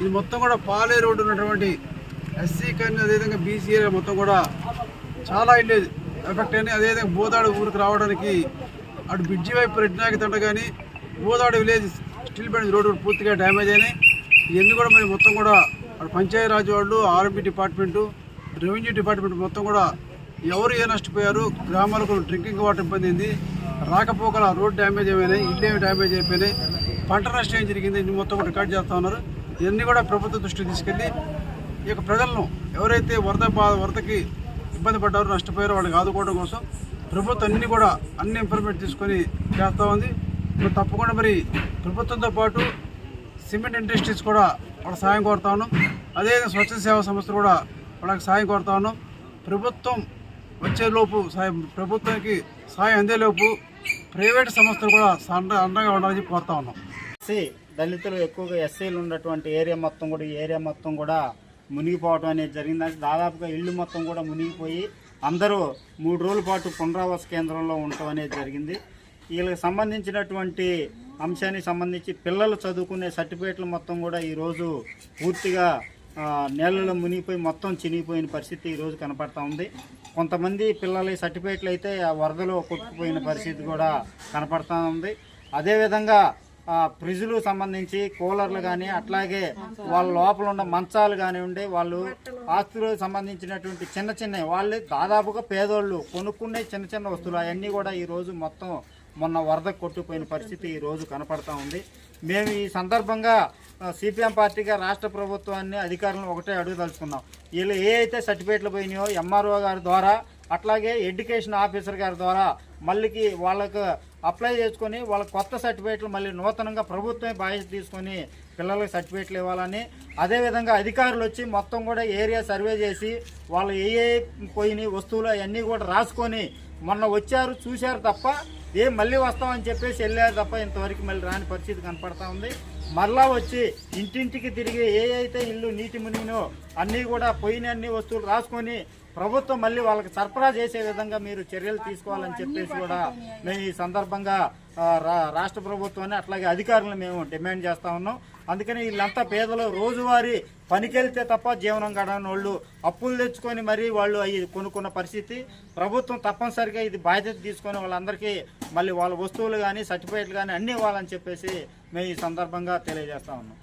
ఇది మొత్తం కూడా పాలే రోడ్డు ఉన్నటువంటి ఎస్సీ కానీ అదేవిధంగా బీసీ ఏరియా మొత్తం కూడా చాలా ఇల్లు ఎఫెక్ట్ అయినాయి. అదేవిధంగా బోదాడు ఊరికి రావడానికి అటు బ్రిడ్జి వైపు రెడ్నాకి తంట కానీ బోదాడు విలేజ్ స్టీల్ బ్యాండ్ రోడ్డు పూర్తిగా డ్యామేజ్ అయినాయి. ఇవన్నీ కూడా మరి మొత్తం కూడా అటు పంచాయతీరాజ్ వాళ్ళు ఆర్ఎంపీ డిపార్ట్మెంటు రెవెన్యూ డిపార్ట్మెంట్ మొత్తం కూడా ఎవరు ఏ నష్టపోయారు గ్రామాలకు డ్రింకింగ్ వాటర్ ఇబ్బంది అయింది రాకపోకల రోడ్ డ్యామేజ్ అయిపోయినాయి ఇల్లు ఏమి డ్యామేజ్ అయిపోయినాయి పంట నష్టం ఏం జరిగింది ఇన్ని మొత్తం కూడా రికార్డ్ చేస్తూ ఉన్నారు. ఇవన్నీ కూడా ప్రభుత్వ దృష్టికి తీసుకెళ్ళి ఈ యొక్క ప్రజలను ఎవరైతే వరద వరదకి ఇబ్బంది పడ్డారో నష్టపోయారో వాళ్ళకి ఆదుకోవడం కోసం ప్రభుత్వం అన్ని కూడా అన్ని ఇంప్రూవ్మెంట్ తీసుకొని చేస్తూ ఉంది. ఇప్పుడు తప్పకుండా మరి ప్రభుత్వంతో పాటు సిమెంట్ ఇండస్ట్రీస్ కూడా వాళ్ళ సాయం కోరుతా ఉన్నాం. అదేవిధంగా స్వచ్ఛ సేవా సంస్థలు కూడా వాళ్ళకి సాయం కోరుతా ఉన్నాం. ప్రభుత్వం వచ్చేలోపు సాయం ప్రభుత్వానికి సాయం అందేలోపు ప్రైవేట్ సంస్థలు కూడా అండగా ఉండాలని కోరుతా ఉన్నాం. దళితులు ఎక్కువగా ఎస్సీలు ఉన్నటువంటి ఏరియా మొత్తం కూడా ఈ ఏరియా మొత్తం కూడా మునిగిపోవడం అనేది జరిగిందంటే దాదాపుగా ఇల్లు మొత్తం కూడా మునిగిపోయి అందరూ మూడు రోజుల పాటు పునరావాస కేంద్రంలో ఉండటం అనేది జరిగింది. వీళ్ళకి సంబంధించినటువంటి అంశానికి సంబంధించి పిల్లలు చదువుకునే సర్టిఫికేట్లు మొత్తం కూడా ఈరోజు పూర్తిగా నేలలో మునిగిపోయి మొత్తం చినిగిపోయిన పరిస్థితి ఈరోజు కనపడతా ఉంది. కొంతమంది పిల్లల సర్టిఫికేట్లు అయితే ఆ వరదలో కొట్టుకుపోయిన పరిస్థితి కూడా కనపడతా ఉంది. అదేవిధంగా ఫ్రిడ్జ్లు సంబంధించి కూలర్లు కానీ అట్లాగే వాళ్ళ లోపల ఉన్న మంచాలు కానివ్వండి వాళ్ళు ఆస్తులకు సంబంధించినటువంటి చిన్న చిన్న వాళ్ళు దాదాపుగా పేదోళ్ళు కొనుక్కునే చిన్న చిన్న వస్తువులు అవన్నీ కూడా ఈరోజు మొత్తం మొన్న వరద కొట్టుకుపోయిన పరిస్థితి ఈ రోజు కనపడతా ఉంది. మేము ఈ సందర్భంగా సిపిఎం పార్టీగా రాష్ట్ర ప్రభుత్వాన్ని అధికారులను ఒకటే అడుగుదలుచుకున్నాం వీళ్ళు ఏ అయితే సర్టిఫికేట్లు పోయినాయో ఎంఆర్ఓ గారి ద్వారా అట్లాగే ఎడ్యుకేషన్ ఆఫీసర్ గారి ద్వారా మళ్ళీకి వాళ్ళకు అప్లై చేసుకొని వాళ్ళ కొత్త సర్టిఫికేట్లు మళ్ళీ నూతనంగా ప్రభుత్వమే బాధ్యత తీసుకొని పిల్లలకు సర్టిఫికేట్లు ఇవ్వాలని. అదేవిధంగా అధికారులు వచ్చి మొత్తం కూడా ఏరియా సర్వే చేసి వాళ్ళు ఏ ఏ పోయినాయి వస్తువులు అవన్నీ కూడా రాసుకొని మొన్న వచ్చారు చూశారు తప్ప ఏం మళ్ళీ వస్తామని చెప్పేసి వెళ్ళారు తప్ప ఇంతవరకు మళ్ళీ రాని పరిస్థితి కనపడతా ఉంది. మరలా వచ్చి ఇంటింటికి తిరిగి ఏ అయితే ఇల్లు నీటి మునిగినో అన్నీ కూడా పోయిన అన్ని వస్తువులు రాసుకొని ప్రభుత్వం మళ్ళీ వాళ్ళకి సరఫరా చేసే విధంగా మీరు చర్యలు తీసుకోవాలని చెప్పేసి కూడా మేము ఈ సందర్భంగా రాష్ట్ర ప్రభుత్వాన్ని అట్లాగే అధికారులను మేము డిమాండ్ చేస్తా ఉన్నాం. అందుకని వీళ్ళంతా పేదలు రోజువారీ పనికెళ్తే తప్ప జీవనం గడవని వాళ్ళు అప్పులు తెచ్చుకొని మరీ వాళ్ళు అవి కొనుక్కున్న పరిస్థితి. ప్రభుత్వం తప్పనిసరిగా ఇది బాధ్యత తీసుకొని వాళ్ళందరికీ మళ్ళీ వాళ్ళ వస్తువులు కానీ సర్టిఫికేట్లు కానీ అన్నీ ఇవ్వాలని చెప్పేసి మేము ఈ సందర్భంగా తెలియజేస్తా ఉన్నాం.